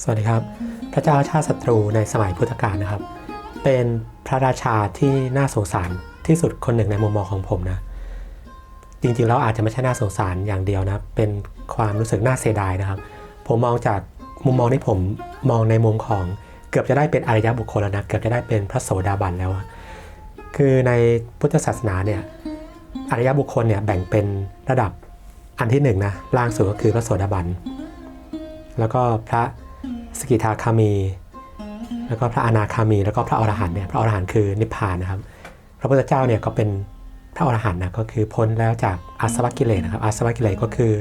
สวัสดีครับ พระเจ้าชาติศัตรูในสมัยพุทธกาลนะครับ เป็นพระราชาที่น่าสงสารที่สุดคนหนึ่งในมุมมองของผมนะ จริงๆแล้วอาจจะไม่ใช่น่าสงสารอย่างเดียวนะ เป็นความรู้สึกน่าเสียดายนะครับ ผมมองจากมุมมองที่ผมมองในมุมของเกือบจะได้เป็นอริยบุคคลแล้วนะเกือบจะได้เป็นพระโสดาบันแล้ว คือในพุทธศาสนาเนี่ยอริยบุคคลเนี่ยแบ่งเป็นระดับอันที่หนึ่งนะล่างสุดก็คือพระโสดาบัน แล้วก็พระ สกิทาคามี แล้วก็พระอนาคามี แล้วก็พระอรหันต์เนี่ยพระอรหันต์คือนิพพานนะครับ พระพุทธเจ้าเนี่ยก็เป็นพระอรหันต์นะก็คือพ้นแล้วจากอาสวะกิเลสนะครับอาสวะกิเลสก็คือ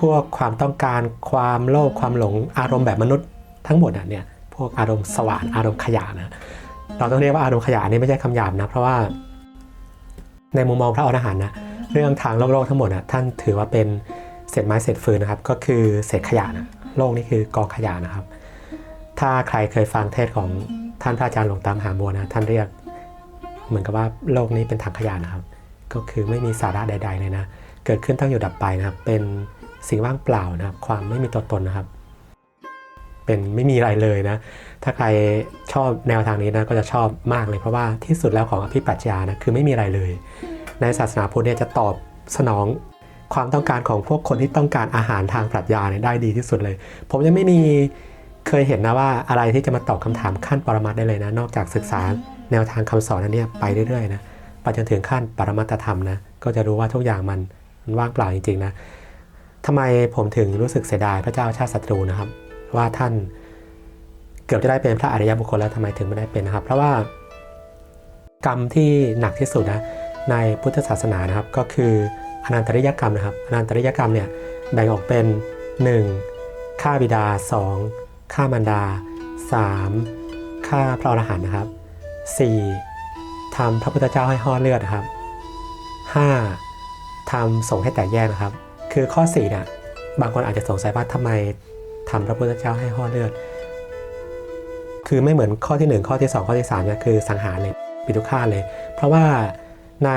พวกความต้องการความโลภความหลงอารมณ์แบบมนุษย์ทั้งหมดอะเนี่ยพวกอารมณ์สว่านอารมณ์ขยะนะเราต้องเรียกว่าอารมณ์ขยะนี่ไม่ใช่คำหยาบนะเพราะว่าในมุมมองพระอรหันต์นะเรื่องทางโลกโลกทั้งหมดนะท่านถือว่าเป็นเศษไม้เศษฟืนนะครับ ก็คือเศษขยะนะ โลกนี่คือกองขยะนะครับ ถ้าใครเคยฟังเทศของท่านพระอาจารย์หลวงตามหาบัวนะท่านเรียก เหมือนกับว่าโลกนี้เป็นถังขยะนะครับ ก็คือไม่มีสาระใด ๆ เลยนะ เกิดขึ้นตั้งอยู่ดับไปนะครับ เป็นสิ่งว่างเปล่านะครับ ความไม่มีตัวตนนะครับ เป็นไม่มีอะไรเลยนะ ถ้าใครชอบแนวทางนี้นะก็จะชอบมากเลยเพราะว่าที่สุดแล้วของอภิปรัชญานะคือไม่มีอะไรเลย ในศาสนาพุทธเนี่ยจะตอบสนอง ความต้องการของพวกคนที่ต้องการอาหารทางปรัชญาเนี่ยได้ดีที่สุดเลย ผมยังไม่มีเคยเห็นนะว่าอะไรที่จะมาตอบคำถามขั้นปรมัตได้เลยนะ นอกจากศึกษาแนวทางคำสอนนั้นเนี่ยไปเรื่อยๆนะไปจนถึงขั้นปรมัตธรรมนะก็จะรู้ว่าทุกอย่างมันมันว่างเปล่าจริงๆนะทำไมผมถึงรู้สึกเสียดายพระเจ้าชาติศัตรูนะครับ ว่าท่านเกือบจะได้เป็นพระอริยบุคคลแล้วทำไมถึงไม่ได้เป็นนะครับ เพราะว่ากรรมที่หนักที่สุดนะในพุทธศาสนานะครับก็คือ อนันตริยกรรมนะครับอนันตริยกรรมเนี่ยแบ่งออกเป็น 1. ฆ่าบิดา 2. ฆ่ามารดา 3. ฆ่าพระอรหันต์นะครับ 4. ทำพระพุทธเจ้าให้ห่อเลือดนะครับ 5. ทำสงให้แตกแยกนะครับ คือข้อ4เนี่ยบางคนอาจจะสงสัยว่าทำไมทำพระพุทธเจ้าให้ห่อเลือด คือไม่เหมือนข้อที่ 1 ข้อที่ 2 ข้อที่3เนี่ยคือสังหารเลยปิตุฆาตเลย เพราะว่าใน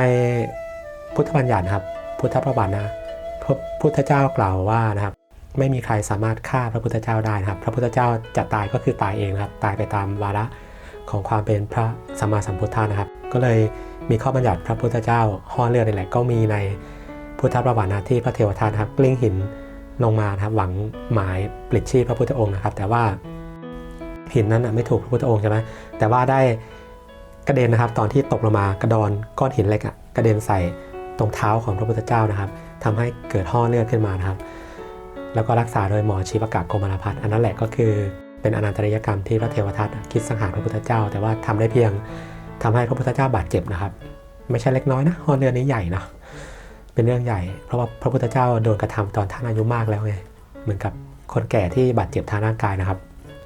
พุทธบัญญัตินะครับ พุทธประวัตินะพระพุทธเจ้ากล่าวว่านะครับ ไม่มีใครสามารถฆ่าพระพุทธเจ้าได้นะครับ พระพุทธเจ้าจะตายก็คือตายเองนะครับ ตายไปตามวาระของความเป็นพระสัมมาสัมพุทธานะครับ ก็เลยมีข้อบัญญัติพระพุทธเจ้าห่อเลือดนี่แหละก็มีในพุทธประวัตินะที่พระเทวทัตนะครับกลิ้งหินลงมาครับหวังหมายปลิดชีพพระพุทธองค์นะครับ แต่ว่าหินนั้นไม่ถูกพระพุทธองค์ใช่ไหมแต่ว่าได้กระเด็นนะครับ ตอนที่ตกลงมากระดอนก้อนหินเล็กอะกระเด็นใส่ ตรงเท้าของพระพุทธเจ้านะครับทำให้เกิดห่อเลือดขึ้นมานะครับ แล้วก็รักษาโดยหมอชีวกะโกมารพัฒน์อันนั้นแหละก็คือเป็นอนันตริยกรรมที่พระเทวทัตคิดสังหารพระพุทธเจ้า แต่ว่าทำได้เพียงทำให้พระพุทธเจ้าบาดเจ็บนะครับ ไม่ใช่เล็กน้อยนะห่อเลือดนี้ใหญ่นะเป็นเรื่องใหญ่ เพราะว่าพระพุทธเจ้าโดนกระทำตอนท่านอายุมากแล้วไงเหมือนกับคนแก่ที่บาดเจ็บทางร่างกายนะครับ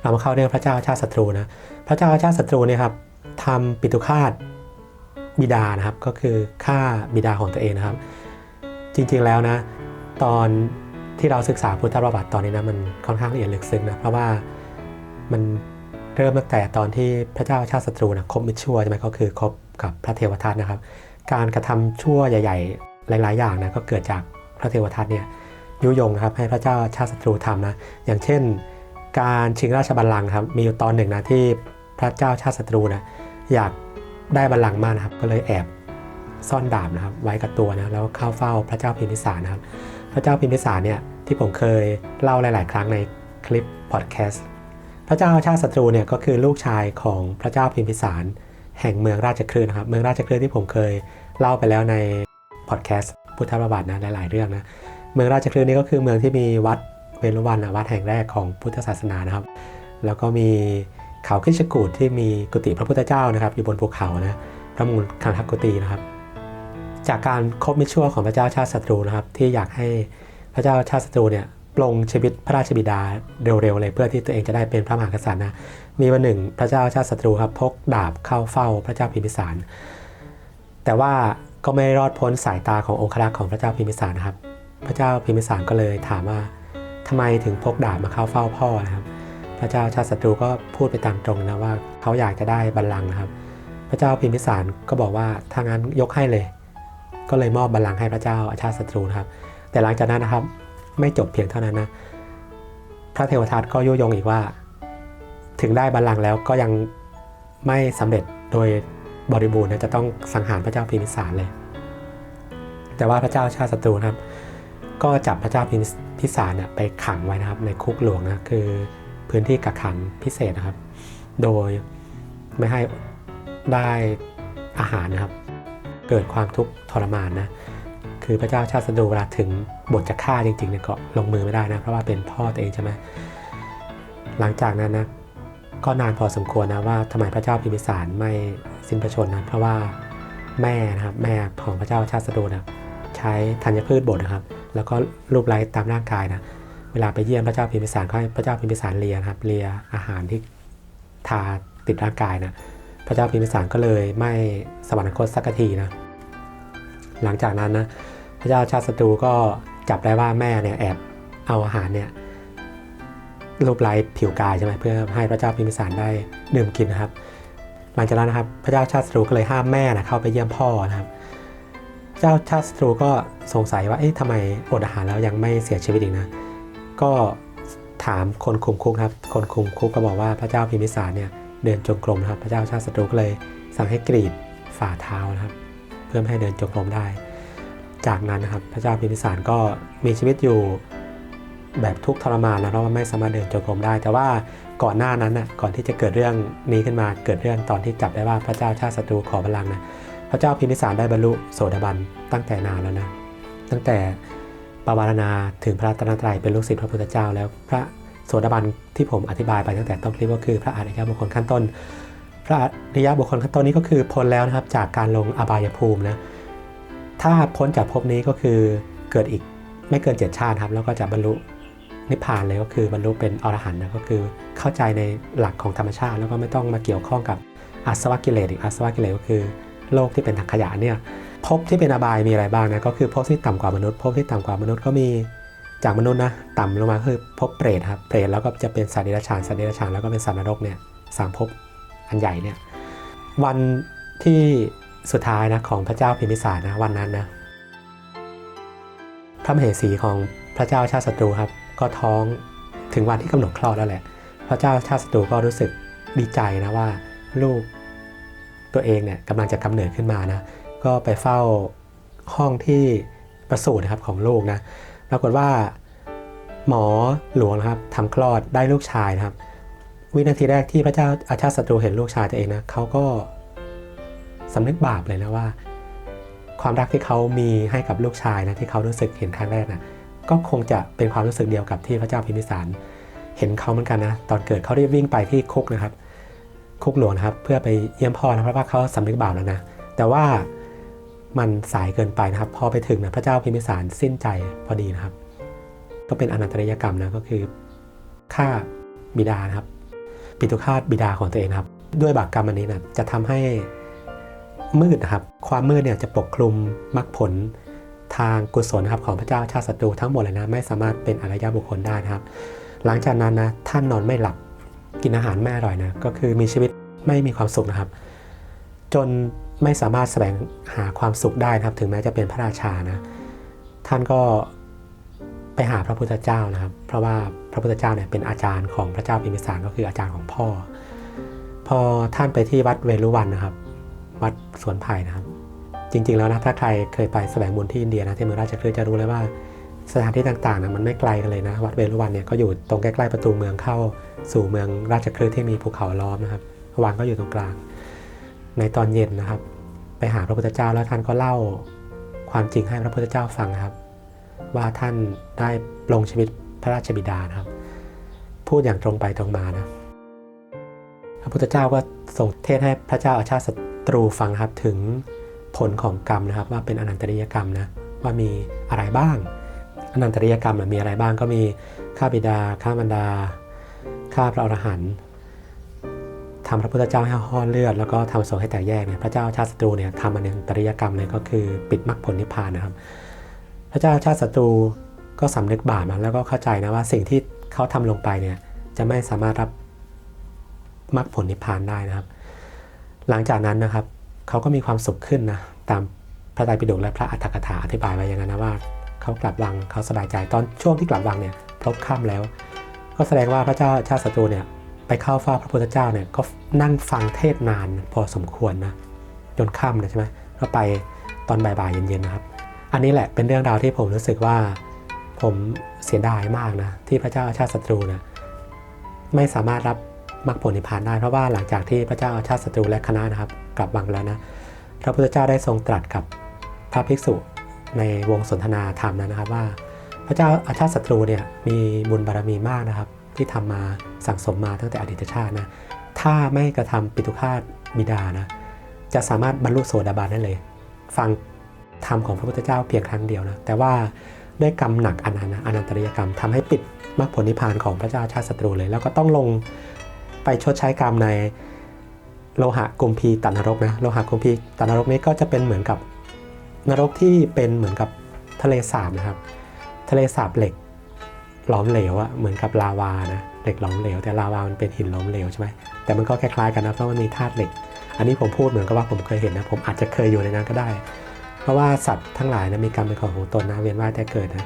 เรามาเข้าเรื่องพระเจ้าชาติศัตรูนะพระเจ้าชาติศัตรูเนี่ยครับทำปิตุฆาต บิดานะครับก็คือฆ่าบิดาของตัวเองนะครับ จริงๆแล้วนะ ตอนที่เราศึกษาพุทธประวัติตอนนี้นะมันค่อนข้างละเอียดลึกซึ้งนะเพราะว่ามันเริ่มตั้งแต่ตอนที่พระเจ้าชาติศัตรูนะคบมิตรชั่วใช่ไหมก็คือคบกับพระเทวทัตนะครับ การกระทำชั่วใหญ่ ๆ หลาย ๆ อย่างนะก็เกิดจากพระเทวทัตเนี่ยยุยงนะครับให้พระเจ้าชาติศัตรูทำนะอย่างเช่น การชิงราชบัลลังก์ครับมีอยู่ตอนหนึ่งนะที่พระเจ้าชาติศัตรูนะอยาก ได้บัลลังก์มานะครับ ก็เลยแอบซ่อนดาบนะครับ ไว้กับตัวนะแล้วเข้าเฝ้าพระเจ้าพิมพิสารนะครับ พระเจ้าพิมพิสารเนี่ยที่ผมเคยเล่าหลาย ๆ ครั้งในคลิปพอดแคสต์พระเจ้าชาติศัตรูเนี่ยก็คือลูกชายของพระเจ้าพิมพิสาร แห่งเมืองราชคลื่นนะครับ เมืองราชคลื่นที่ผมเคยเล่าไปแล้วในพอดแคสต์พุทธประวัตินะหลาย ๆ เรื่องนะเมืองราชคลื่นนี่ก็คือเมืองที่มีวัดเวรุวันนะวัดแห่งแรกของพุทธศาสนานะครับ แล้วก็มี เขาขึ้นชกูดที่มีกุฏิพระพุทธเจ้านะครับ อยู่บนภูเขานะพระมูลคันทักกุฏินะครับ จากการคบมิชั่วของพระเจ้าชาติศัตรูนะครับ ที่อยากให้พระเจ้าชาติศัตรูเนี่ยปลงชีวิตพระราชบิดาเร็วๆเลยเพื่อที่ตัวเองจะได้เป็นพระมหากษัตริย์นะมีวันหนึ่งพระเจ้าชาติศัตรูครับพกดาบเข้าเฝ้าพระเจ้าพิมพิสาร แต่ว่าก็ไม่รอดพ้นสายตาขององครักษ์ของพระเจ้าพิมพิสารนะครับ พระเจ้าพิมพิสารก็เลยถามว่าทำไมถึงพกดาบมาเข้าเฝ้าพ่อนะครับ พระเจ้าชาติศัตรูก็พูดไปตามตรงนะว่าเขาอยากจะได้บัลลังก์นะครับ พระเจ้าพิมพิสารก็บอกว่าถ้างั้นยกให้เลย ก็เลยมอบบัลลังก์ให้พระเจ้าอาชาติศัตรูนะครับ แต่หลังจากนั้นนะครับไม่จบเพียงเท่านั้นนะพระเทวทัตก็ยุยงอีกว่า ถึงได้บัลลังก์แล้วก็ยังไม่สำเร็จโดยบริบูรณ์นะจะต้องสังหารพระเจ้าพิมพิสารเลย แต่ว่าพระเจ้าชาติศัตรูนะครับ ก็จับพระเจ้าพิมพิสารเนี่ยไปขังไว้นะครับในคุกหลวงนะคือ พื้นที่กักขังพิเศษนะครับ โดยไม่ให้ได้อาหารนะครับ เกิดความทุกข์ทรมานนะคือพระเจ้าชาติศัตรูเวลาถึงบทจะฆ่าจริงๆเนี่ยก็ลงมือไม่ได้นะเพราะว่าเป็นพ่อตัวเองใช่ไหมหลังจากนั้นนะก็นานพอสมควรนะว่าทำไมพระเจ้าพิมพิสารไม่สิ้นพระชนม์นะเพราะว่าแม่นะครับแม่ของพระเจ้าชาติศัตรูนะใช้ธัญพืชบดนะครับ แล้วก็รูปไล้ตามร่างกายนะ เวลาไปเยี่ยมพระเจ้าพิมพิสารก็ให้พระเจ้าพิมพิสารเลียนะครับเลียอาหารที่ทาติดร่างกายนะพระเจ้าพิมพิสารก็เลยไม่สวรรคตสักทีนะหลังจากนั้นนะพระเจ้าชาติศัตรูก็จับได้ว่าแม่เนี่ยแอบเอาอาหารเนี่ยรูปไล้ผิวกายใช่ไหมเพื่อให้พระเจ้าพิมพิสารได้ดื่มกินนะครับ หลังจากนั้นนะครับพระเจ้าชาติศัตรูก็เลยห้ามแม่นะเข้าไปเยี่ยมพ่อนะครับเจ้าชาติศัตรูก็สงสัยว่าเอ๊ะทำไมอดอาหารแล้วยังไม่เสียชีวิตอีกนะ ก็ถามคนคุมคุกครับ คนคุมคุกก็บอกว่าพระเจ้าพิมิสารเนี่ยเดินจงกรมนะครับ พระเจ้าชาติศัตรูก็เลยสั่งให้กรีดฝ่าเท้านะครับ เพื่อให้เดินจงกรมได้ จากนั้นนะครับพระเจ้าพิมิสารก็มีชีวิตอยู่แบบทุกทรมานนะเพราะว่าไม่สามารถเดินจงกรมได้ แต่ว่าก่อนหน้านั้นนะก่อนที่จะเกิดเรื่องนี้ขึ้นมาเกิดเรื่องตอนที่จับได้ว่าพระเจ้าชาติศัตรูขอบัลลังก์นะพระเจ้าพิมิสารได้บรรลุโสดาบันตั้งแต่นานแล้วนะตั้งแต่ ปวารณาถึงพระรัตนตรัยเป็นลูกศิษย์พระพุทธเจ้า แล้วพระโสดาบันที่ผมอธิบายไปตั้งแต่ต้นคลิปก็คือพระอริยบุคคลขั้นต้น พระอริยบุคคลขั้นต้นนี้ก็คือพ้นแล้วนะครับจากการลงอบายภูมินะถ้าพ้นจากภพนี้ก็คือเกิดอีกไม่เกินเจ็ดชาติครับแล้วก็จะบรรลุนิพพานเลยก็คือบรรลุเป็นอรหันต์นะก็คือเข้าใจในหลักของธรรมชาติ แล้วก็ไม่ต้องมาเกี่ยวข้องกับอาสวะกิเลสอีกอาสวะกิเลสก็คือ โลกที่เป็นถังขยะเนี่ย ภพที่เป็นอบายมีอะไรบ้างนะก็คือภพที่ต่ำกว่ามนุษย์ภพที่ต่ำกว่ามนุษย์ก็มีจากมนุษย์นะต่ำลงมาคือภพเปรตครับเปรตแล้วก็จะเป็นสัตว์เดรัจฉานสัตว์เดรัจฉานแล้วก็เป็นสัตว์นรกเนี่ยสามภพอันใหญ่เนี่ยวันที่สุดท้ายนะของพระเจ้าพิมิสารนะวันนั้นนะพระมเหสีของพระเจ้าชาติศัตรูครับ ก็ท้องถึงวันที่กำหนดคลอดแล้วแหละ พระเจ้าชาติศัตรูก็รู้สึกดีใจนะว่าลูกตัวเองเนี่ยกำลังจะกำเนิดขึ้นมานะ ก็ไปเฝ้าห้องที่ประสูตินะครับของลูกนะปรากฏว่าหมอหลวงนะครับทำคลอดได้ลูกชายนะครับ วินาทีแรกที่พระเจ้าอาชาติศัตรูเห็นลูกชายตัวเองนะเขาก็สำนึกบาปเลยนะว่า ความรักที่เขามีให้กับลูกชายนะที่เขารู้สึกเห็นครั้งแรกนะก็คงจะเป็นความรู้สึกเดียวกับที่พระเจ้าพิมพิสารเห็นเขาเหมือนกันนะตอนเกิดเขารีบวิ่งไปที่คุกนะครับ คุกหลวงนะครับ เพื่อไปเยี่ยมพ่อนะเพราะว่าเขาสำนึกบาปแล้วนะแต่ว่า มันสายเกินไปนะครับ พอไปถึงนะพระเจ้าพิมพิสารสิ้นใจพอดีนะครับ ก็เป็นอนันตริยกรรมนะก็คือฆ่าบิดานะครับ ปิตุฆาตบิดาของตัวเองครับ ด้วยบาปกรรมอันนี้นะจะทำให้มืดนะครับ ความมืดเนี่ยจะปกคลุมมรรคผลทางกุศลนะครับของพระเจ้าชาติศัตรูทั้งหมดเลยนะไม่สามารถเป็นอริยบุคคลได้นะครับ หลังจากนั้นนะท่านนอนไม่หลับกินอาหารไม่อร่อยนะก็คือมีชีวิตไม่มีความสุขนะครับ จน ไม่สามารถแสวงหาความสุขได้นะครับ ถึงแม้จะเป็นพระราชานะ ท่านก็ไปหาพระพุทธเจ้านะครับ เพราะว่าพระพุทธเจ้าเนี่ยเป็นอาจารย์ของพระเจ้าพิมพิสารก็คืออาจารย์ของพ่อ พอท่านไปที่วัดเวรุวันนะครับ วัดสวนไผ่นะครับ จริง ๆ แล้วนะถ้าใครเคยไปแสวงบุญที่อินเดียนะที่เมืองราชคฤห์จะรู้เลยว่าสถานที่ต่างๆนะมันไม่ไกลกันเลยนะ วัดเวรุวันเนี่ยก็อยู่ตรงใกล้ๆประตูเมืองเข้าสู่เมืองราชคฤห์ที่มีภูเขาล้อมนะครับวังก็อยู่ตรงกลาง ในตอนเย็นนะครับ ไปหาพระพุทธเจ้าแล้วท่านก็เล่าความจริงให้พระพุทธเจ้าฟังนะครับ ว่าท่านได้ปลงชีวิตพระราชบิดานะครับ พูดอย่างตรงไปตรงมานะพระพุทธเจ้าก็ส่งเทศให้พระเจ้าอาชาติศัตรูฟังครับถึงผลของกรรมนะครับ ว่าเป็นอนันตริยกรรมนะว่ามีอะไรบ้าง อนันตริยกรรมมีอะไรบ้างก็มีฆ่าบิดาฆ่ามารดาฆ่าพระอรหันต์ ทำพระพุทธเจ้าให้ห่อเลือด แล้วก็ทำสงให้แตกแยกเนี่ยพระเจ้าชาติศัตรูเนี่ยทำอันันตริยกรรมเนี่ยก็คือปิดมรรคผลนิพพานนะครับ พระเจ้าชาติศัตรูก็สำนึกบาปนะแล้วก็เข้าใจนะว่าสิ่งที่เขาทำลงไปเนี่ยจะไม่สามารถรับมรรคผลนิพพานได้นะครับ หลังจากนั้นนะครับเขาก็มีความสุขขึ้นนะตามพระไตรปิฎกและพระอัฏฐกถาอธิบายไว้อย่างนั้นนะว่าเขากลับวังเขาสบายใจตอนช่วงที่กลับวังเนี่ยพบค่ำแล้ว ก็แสดงว่าพระเจ้าชาติศัตรูเนี่ย ไปเข้าเฝ้าพระพุทธเจ้าเนี่ยก็นั่งฟังเทศนานพอสมควรนะจนค่ำเลยใช่ไหมก็ไปตอนบ่ายๆเย็นๆนะครับ อันนี้แหละเป็นเรื่องราวที่ผมรู้สึกว่าผมเสียดายมากนะที่พระเจ้าอาชาติศัตรูนะไม่สามารถรับมรรคผลนิพพานได้เพราะว่าหลังจากที่พระเจ้าอาชาติศัตรูและคณะนะครับ กลับวังแล้วนะพระพุทธเจ้าได้ทรงตรัสกับพระภิกษุในวงสนทนาธรรมนั้นนะครับว่า พระเจ้าอาชาติศัตรูเนี่ยมีบุญบารมีมากนะครับ ที่ทำมาสั่งสมมาตั้งแต่อดีตชาตินะ ถ้าไม่กระทำปิตุฆาตบิดานะ จะสามารถบรรลุโสดาบันได้เลย ฟังธรรมของพระพุทธเจ้าเพียงครั้งเดียวนะ แต่ว่าด้วยกรรมหนักอนันต์นะอนันตริยกรรมทำให้ปิดมรรคผลนิพพานของพระเจ้าชาติศัตรูเลย แล้วก็ต้องลงไปชดใช้กรรมในโลหะกุมพีตันนรกนะโลหะกุมพีตันนรกนี้ก็จะเป็นเหมือนกับนรกที่เป็นเหมือนกับทะเลสาบนะครับ ทะเลสาบเหล็ก ลอมเหลวอะเหมือนกับลาวานะเหล็กหลอมเหลวแต่ลาวามันเป็นหินหลอมเหลวใช่ไหมแต่มันก็คล้ายๆกันนะเพราะมันมีธาตุเหล็ก อันนี้ผมพูดเหมือนกับว่าผมเคยเห็นนะผมอาจจะเคยอยู่ในนั้นก็ได้ เพราะว่าสัตว์ทั้งหลายนะมีกรรมเป็นของของตนนะเวียนว่ายแต่เกิดนะ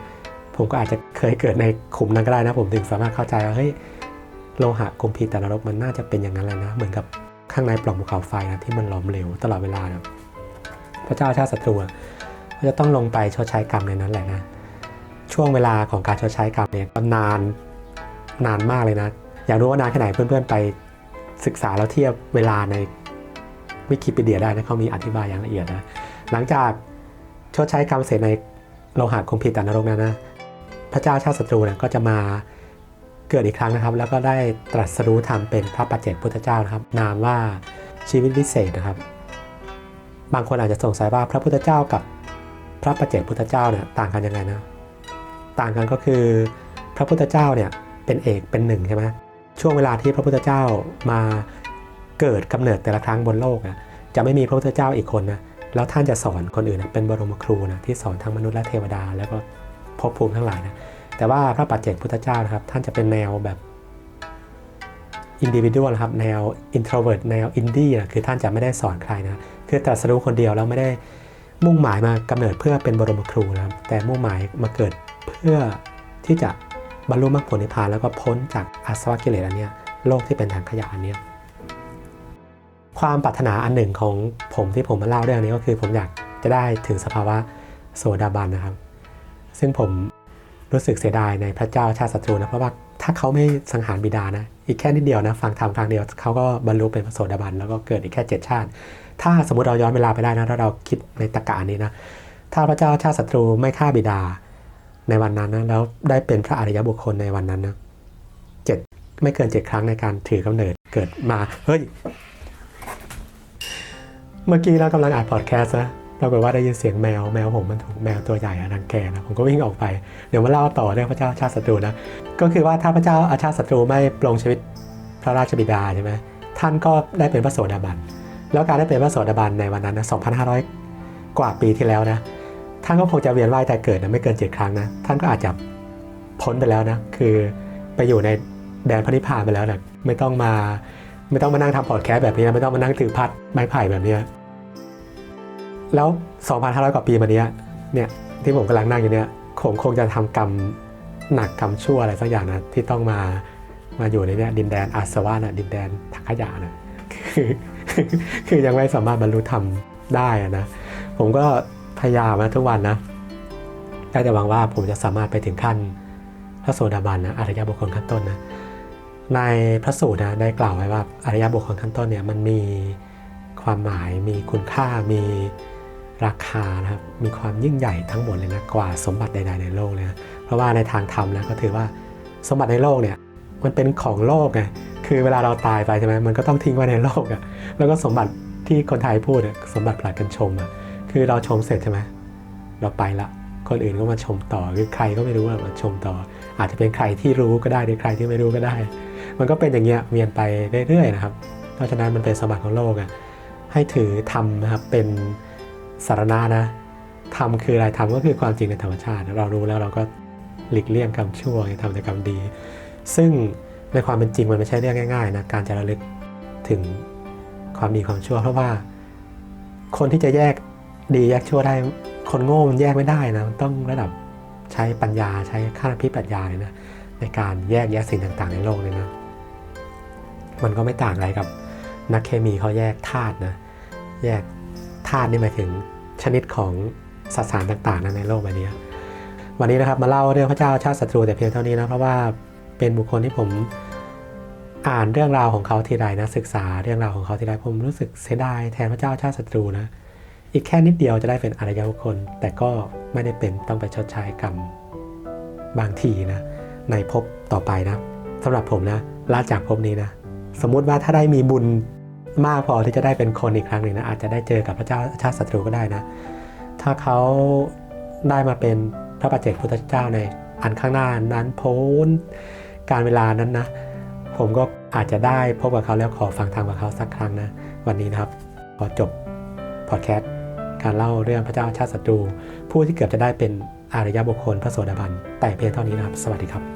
ผมก็อาจจะเคยเกิดในขุมนั้นก็ได้นะ ผมถึงสามารถเข้าใจว่าเฮ้ยโลหะกุมพีแต่นรกมันน่าจะเป็นอย่างนั้นแหละนะ เหมือนกับข้างในปล่องภูเขาไฟนะที่มันหลอมเหลวตลอดเวลานะพระเจ้าชาติศัตรูก็จะต้องลงไปชดใช้กรรมในนั้นแหละนะ ช่วงเวลาของการชดใช้กรรมเนี่ยก็นานนานมากเลยนะ อยากรู้ว่านานแค่ไหนเพื่อนๆไปศึกษาแล้วเทียบเวลาในวิกิพีเดียได้นะเขามีอธิบายอย่างละเอียดนะ หลังจากชดใช้กรรมเสร็จในโลหะคมพิตานรกนั้นนะ พระเจ้าชาติศัตรูเนี่ยก็จะมาเกิดอีกครั้งนะครับ แล้วก็ได้ตรัสรู้ธรรมเป็นพระปัจเจกพุทธเจ้านะครับ นามว่าชีวิตวิเศษนะครับ บางคนอาจจะสงสัยว่าพระพุทธเจ้ากับพระปัจเจกพุทธเจ้าเนี่ยต่างกันยังไงนะ ต่างกันก็คือ พระพุทธเจ้าเนี่ยเป็นเอกเป็นหนึ่งใช่ไหมช่วงเวลาที่พระพุทธเจ้ามาเกิดกำเนิดแต่ละครั้งบนโลกนะจะไม่มีพระพุทธเจ้าอีกคนนะแล้วท่านจะสอนคนอื่นนะเป็นบรมครูนะที่สอนทั้งมนุษย์และเทวดา แล้วก็ภพภูมิทั้งหลายนะแต่ว่าพระปัจเจกพุทธเจ้านะครับท่านจะเป็นแนวแบบอินดิวิ u a l นะครับแนว introvert แนวอินดี้นะคือท่านจะไม่ได้สอนใครนะคือตรัสรู้คนเดียวแล้วไม่ได้มุ่งหมายมากำเนิดเพื่อเป็นบรมครูนะครับแต่มุ่งหมายมาเกิด เพื่อที่จะบรรลุมรรคผลนิพพานแล้วก็พ้นจากอาสวะกิเลสอันเนี้ยโลกที่เป็นถังขยะอันเนี้ยความปรารถนาอันหนึ่งของผมที่ผมมาเล่าเรื่องนี้ก็คือผมอยากจะได้ถึงสภาวะโสดาบันนะครับ ซึ่งผมรู้สึกเสียดายในพระเจ้าชาติศัตรูนะเพราะว่าถ้าเขาไม่สังหารบิดานะ อีกแค่นิดเดียวนะ ฟังธรรมครั้งเดียวเขาก็บรรลุเป็นพระโสดาบันแล้วก็เกิดอีกแค่เจ็ดชาติ ถ้าสมมติเราย้อนเวลาไปได้นะถ้าเราคิดในตรกกะนี้นะถ้าพระเจ้าชาติศัตรูไม่ฆ่าบิดา ในวันนั้นนะแล้วได้เป็นพระอริยบุคคลในวันนั้นนะเจ็ดไม่เกินเจ็ดครั้งในการถือกำเนิดเกิดมา เฮ้ย เมื่อกี้เรากำลังอ่านพอดแคสต์นะปรากฏว่าได้ยินเสียงแมวแมวผมมันถูกแมวตัวใหญ่รังแกนะผมก็วิ่งออกไป เดี๋ยวมาเล่าต่อเรื่องพระเจ้าชาติศัตรูนะก็คือว่าถ้าพระเจ้าอาชาติศัตรูไม่ปลงชีวิตพระราชบิดาใช่ไหมท่านก็ได้เป็นพระโสดาบัน แล้วการได้เป็นพระโสดาบันในวันนั้นนะ2,500 กว่าปีที่แล้วนะ ท่านก็คงจะเวียนว่ายแต่เกิดนะไม่เกินเจ็ดครั้งนะ ท่านก็อาจจะพ้นไปแล้วนะ คือไปอยู่ในแดนพระนิพพานไปแล้วนะไม่ต้องมาไม่ต้องมานั่งทำพอดแคสต์แบบนี้ไม่ต้องมานั่งถือพัดไม้ไผ่แบบนี้ แล้ว 2,500 กว่าปีมาเนี้ยเนี่ยที่ผมกำลังนั่งอยู่เนี่ยคงคงจะทำกรรมหนักกรรมชั่วอะไรสักอย่างนะที่ต้องมามาอยู่ในเนี่ยดินแดนอาสวะนะดินแดนถังขยะนะคือคือยังไม่สามารถบรรลุธรรมได้นะผมก็ พยายามนะทุกวันนะได้แต่หวังว่าผมจะสามารถไปถึงขั้นพระโสดาบันนะอริยบุคคลขั้นต้นนะในพระสูตรนะได้กล่าวไว้ว่าอริยบุคคลขั้นต้นเนี่ยมันมีความหมายมีคุณค่ามีราคานะครับมีความยิ่งใหญ่ทั้งหมดเลยนะกว่าสมบัติใดๆในโลกเลยนะเพราะว่าในทางธรรมนะก็ถือว่าสมบัติในโลกเนี่ยมันเป็นของโลกไงคือเวลาเราตายไปใช่ไหมมันก็ต้องทิ้งไว้ในโลกอะแล้วก็สมบัติที่คนไทยพูดสมบัติผลัดกันชมอะ คือเราชมเสร็จใช่ไหมเราไปละ คนอื่นก็มาชมต่อคือใครก็ไม่รู้ว่ามาชมต่อ อาจจะเป็นใครที่รู้ก็ได้หรือใครที่ไม่รู้ก็ได้ มันก็เป็นอย่างเงี้ยเวียนไปเรื่อยๆนะครับ เพราะฉะนั้นมันเป็นสมบัติของโลกอะให้ถือธรรมนะครับเป็นสารณะนะธรรมคืออะไรธรรมก็คือความจริงในธรรมชาติ เรารู้แล้วเราก็หลีกเลี่ยงกรรมชั่วทำแต่กรรมดี ซึ่งในความเป็นจริงมันไม่ใช่เรื่องง่ายๆนะการจะระลึกถึงความดีความชั่ว เพราะว่าคนที่จะแยก ดีแยกชั่วได้คนโง่มันแยกไม่ได้นะมันต้องระดับใช้ปัญญาใช้ข้าพิปัญญาเลยนะในการแยกแยะสิ่งต่างๆ ในโลกเลยนะ มันก็ไม่ต่างอะไรกับนักเคมีเขาแยกธาตุนะแยกธาตุนี่หมายถึงชนิดของสสารต่างๆนะในโลกใบนี้วันนี้นะครับมาเล่าเรื่องพระเจ้าชาติศัตรูแต่เพียงเท่านี้นะเพราะว่าเป็นบุคคลที่ผมอ่านเรื่องราวของเขาทีไรนะศึกษาเรื่องราวของเขาทีไรผมรู้สึกเสียดายแทนพระเจ้าชาติศัตรูนะ อีกแค่นิดเดียวจะได้เป็นอารยบุคคล แต่ก็ไม่ได้เป็นต้องไปชดใช้กรรมบางทีนะ ในภพต่อไปนะสำหรับผมนะลาจากภพนี้นะ สมมุติว่าถ้าได้มีบุญมากพอที่จะได้เป็นคนอีกครั้งหนึ่งนะอาจจะได้เจอกับพระเจ้าชาติศัตรูก็ได้นะ ถ้าเขาได้มาเป็นพระปัจเจกพุทธเจ้าในอันข้างหน้านั้นพ้นการเวลานั้นนะ ผมก็อาจจะได้พบกับเขาแล้วขอฟังธรรมกับเขาสักครั้งนะ วันนี้นะครับ ขอจบพอดแคสต์ การเล่าเรื่องพระเจ้าชาติศัตรู ผู้ที่เกือบจะได้เป็นอารยบุคคลพระโสดาบันแต่เพียงเท่านี้นะครับ สวัสดีครับ